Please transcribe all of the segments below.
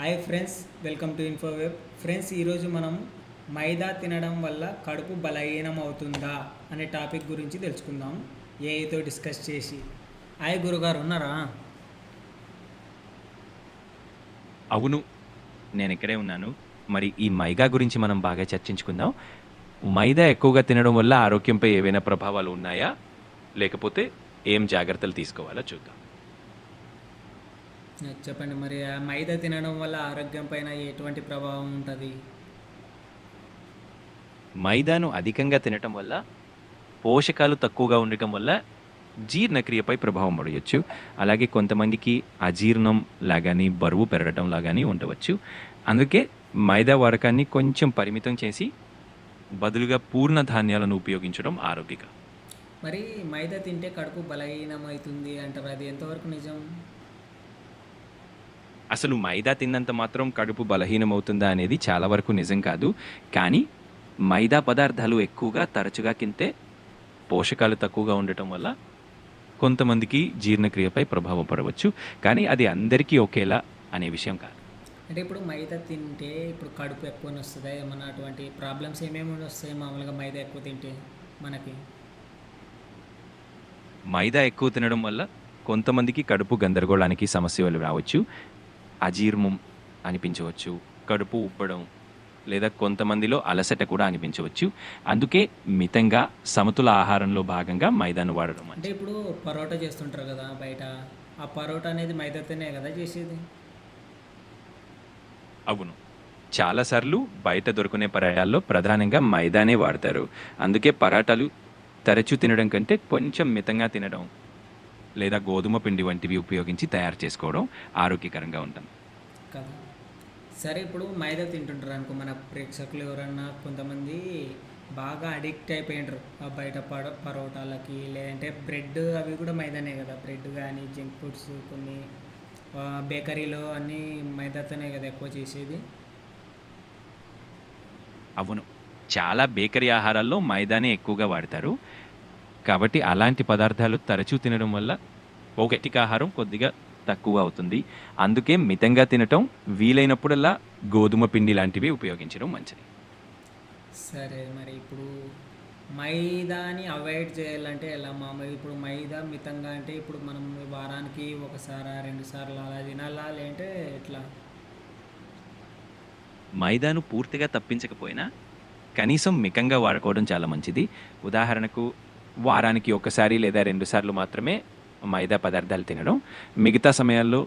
Hi friends welcome to Infoweb friends ఈరోజు మనం మైదా తినడం వల్ల కడుపు బలహీనం అవుతుందా అనే టాపిక్ గురించి తెలుసుకుందాం. ఏఐతో డిస్కస్ చేసి. హాయ్ గురుగారు ఉన్నారా? అవును నేను ఇక్కడే ఉన్నాను. మరి ఈ మైదా గురించి మనం బాగా చర్చించుకుందాం. మైదా ఎక్కువగా తినడం వల్ల ఆరోగ్యంపై ఏవైనా ప్రభావాలు ఉన్నాయా? లేకపోతే ఏం జాగ్రత్తలు తీసుకోవాలో చూద్దాం. చెప్పండి మరి ఆ మైదా తినడం వల్ల ఆరోగ్యం పైన ఎటువంటి ప్రభావం ఉంటుంది? మైదాను అధికంగా తినటం వల్ల పోషకాలు తక్కువగా ఉండటం వల్ల జీర్ణక్రియపై ప్రభావం పడవచ్చు. అలాగే కొంతమందికి అజీర్ణం లాగాని బరువు పెరగటం లాగాని ఉండవచ్చు. అందుకే మైదా వాడకాన్ని కొంచెం పరిమితం చేసి బదులుగా పూర్ణ ధాన్యాలను ఉపయోగించడం ఆరోగ్యకరం. మరి మైదా తింటే కడుపు బలహీనం అవుతుంది అంటారు. అది ఎంతవరకు నిజం? అసలు మైదా తిన్నంత మాత్రం కడుపు బలహీనమవుతుందా అనేది చాలా వరకు నిజం కాదు. కానీ మైదా పదార్థాలు ఎక్కువగా తరచుగా తింటే పోషకాలు తక్కువగా ఉండటం వల్ల కొంతమందికి జీర్ణక్రియపై ప్రభావం పడవచ్చు. కానీ అది అందరికీ ఒకేలా అనే విషయం కాదు. అంటే ఇప్పుడు మైదా తింటే ఇప్పుడు కడుపు ఎక్కువ వస్తుందా? ఏమన్నా అటువంటి ప్రాబ్లమ్స్ ఏమేమి వస్తాయి మామూలుగా మైదా ఎక్కువ తింటే మనకి? మైదా ఎక్కువ తినడం వల్ల కొంతమందికి కడుపు గందరగోళానికి సమస్యలు రావచ్చు. అజీర్ణం అనిపించవచ్చు కడుపు ఉబ్బడం లేదా కొంతమందిలో అలసట కూడా అనిపించవచ్చు. అందుకే మితంగా సమతుల ఆహారంలో భాగంగా మైదాను వాడడం అంటే ఇప్పుడు పరోటా చేస్తుంటారు కదా బయట ఆ పరోటా అనేది మైదాతోనే కదా చేసేది? అవును. చాలాసార్లు బయట దొరుకునే పరాయాల్లో ప్రధానంగా మైదానే వాడతారు. అందుకే పరాటాలు తరచూ తినడం కంటే కొంచెం మితంగా తినడం లేదా గోధుమ పిండి వంటివి ఉపయోగించి తయారు చేసుకోవడం ఆరోగ్యకరంగా ఉంటుంది కదా. సరే ఇప్పుడు మైదా తింటుంటారు అనుకో మన ప్రేక్షకులు ఎవరన్నా కొంతమంది బాగా అడిక్ట్ అయిపోయింటారు ఆ బయట పడ పరోటాలకి లేదంటే బ్రెడ్ అవి కూడా మైదానే కదా. బ్రెడ్ కానీ జంక్ ఫుడ్స్ కొన్ని బేకరీలో అన్నీ మైదాతోనే కదా ఎక్కువ చేసేది. అవును. చాలా బేకరీ ఆహారాల్లో మైదానే ఎక్కువగా వాడతారు. కాబట్టి అలాంటి పదార్థాలు తరచూ తినడం వల్ల పౌష్టిక ఆహారం కొద్దిగా తక్కువ అవుతుంది. అందుకే మితంగా తినటం వీలైనప్పుడల్లా గోధుమ పిండి లాంటివి ఉపయోగించడం మంచిది. సరే మరి ఇప్పుడు మైదాని అవాయిడ్ చేయాలంటే ఎలా? మామూలు ఇప్పుడు మైదా మితంగా అంటే ఇప్పుడు మనం వారానికి ఒకసారి రెండు సార్లు అలా తినాలా? లేదంటే ఎట్లా? మైదాను పూర్తిగా తప్పించకపోయినా కనీసం మికంగా వాడుకోవడం చాలా మంచిది. ఉదాహరణకు వారానికి ఒకసారి లేదా రెండు సార్లు మాత్రమే మైదా పదార్థాలు తినడం మిగతా సమయాల్లో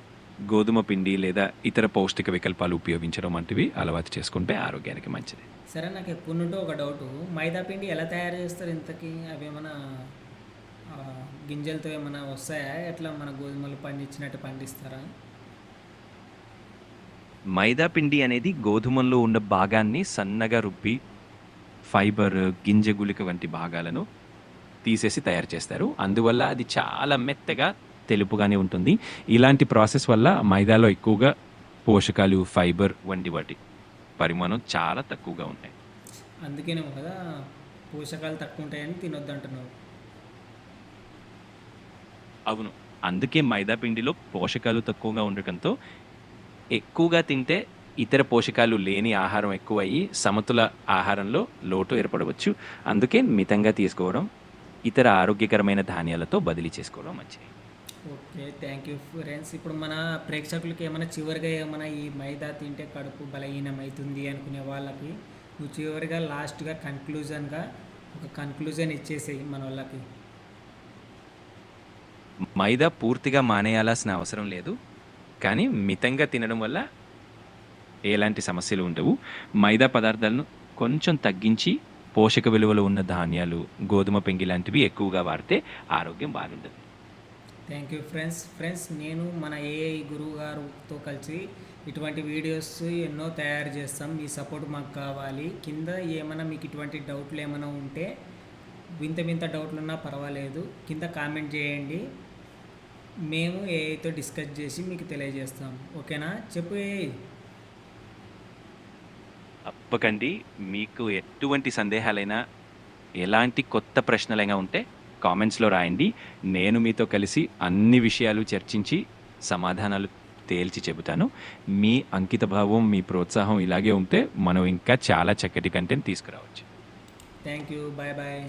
గోధుమ పిండి లేదా ఇతర పౌష్టిక వికల్పాలు ఉపయోగించడం వంటివి అలవాటు చేసుకుంటే ఆరోగ్యానికి మంచిది. సరే నాకు ఎప్పుడు నుండో ఒక డౌట్. మైదా పిండి ఎలా తయారు చేస్తారు? ఇంతకీ అవి ఏమైనా గింజలతో ఏమైనా వస్తాయా? ఎట్లా మన గోధుమలు పండించినట్టు పండిస్తారా? మైదా పిండి అనేది గోధుమల్లో ఉన్న భాగాన్ని సన్నగా రుబ్బి ఫైబర్ గింజ గుళిక వంటి భాగాలను తీసేసి తయారు చేస్తారు. అందువల్ల అది చాలా మెత్తగా తెలుపుగానే ఉంటుంది. ఇలాంటి ప్రాసెస్ వల్ల మైదాలో ఎక్కువగా పోషకాలు ఫైబర్ వంటి వాటి పరిమాణం చాలా తక్కువగా ఉంటాయి. అందుకేనేమో కదా పోషకాలు తక్కువ ఉంటాయని తినొద్దు అంటున్నావు అవును. అందుకే మైదా పిండిలో పోషకాలు తక్కువగా ఉండటంతో ఎక్కువగా తింటే ఇతర పోషకాలు లేని ఆహారం ఎక్కువయ్యి సమతుల ఆహారంలో లోటు ఏర్పడవచ్చు. అందుకే మితంగా తీసుకోవడం ఇతర ఆరోగ్యకరమైన ధాన్యాలతో బదిలీ చేసుకోవడం మంచిది. Okay thank you friends. ఇప్పుడు మన ప్రేక్షకులకి ఏమైనా చివరిగా ఏమైనా ఈ మైదా తింటే కడుపు బలహీనం అవుతుంది అనుకునే వాళ్ళకి నువ్వు చివరిగా లాస్ట్గా కన్క్లూజన్గా ఒక కన్క్లూజన్ ఇచ్చేసేయి మన వాళ్ళకి. మైదా పూర్తిగా మానేయాల్సిన అవసరం లేదు కానీ మితంగా తినడం వల్ల ఎలాంటి సమస్యలు ఉండవు. మైదా పదార్థాలను కొంచెం తగ్గించి పోషక విలువలు ఉన్న ధాన్యాలు గోధుమ పెంగి లాంటివి ఎక్కువగా వాడితే ఆరోగ్యం బాగుంటుంది. థ్యాంక్ యూ ఫ్రెండ్స్ ఫ్రెండ్స్ నేను మన ఏఐ గురువు గారితో కలిసి ఇటువంటి వీడియోస్ ఎన్నో తయారు చేస్తాం. మీ సపోర్ట్ మాకు కావాలి. కింద ఏమైనా మీకు ఇటువంటి డౌట్లు ఏమైనా ఉంటే వింత వింత డౌట్లు ఉన్నా పర్వాలేదు. కింద కామెంట్ చేయండి. మేము ఏఐతో డిస్కస్ చేసి మీకు తెలియజేస్తాం. ఓకేనా చెప్పు ఏఐ తప్పకండి మీకు ఎటువంటి సందేహాలైనా ఎలాంటి కొత్త ప్రశ్నలైనా ఉంటే కామెంట్స్లో రాయండి. నేను మీతో కలిసి అన్ని విషయాలు చర్చించి సమాధానాలు తేల్చి చెబుతాను. మీ అంకితభావం మీ ప్రోత్సాహం ఇలాగే ఉంటే మనం ఇంకా చాలా చక్కటి కంటెంట్ తీసుకురావచ్చు. Thank you bye bye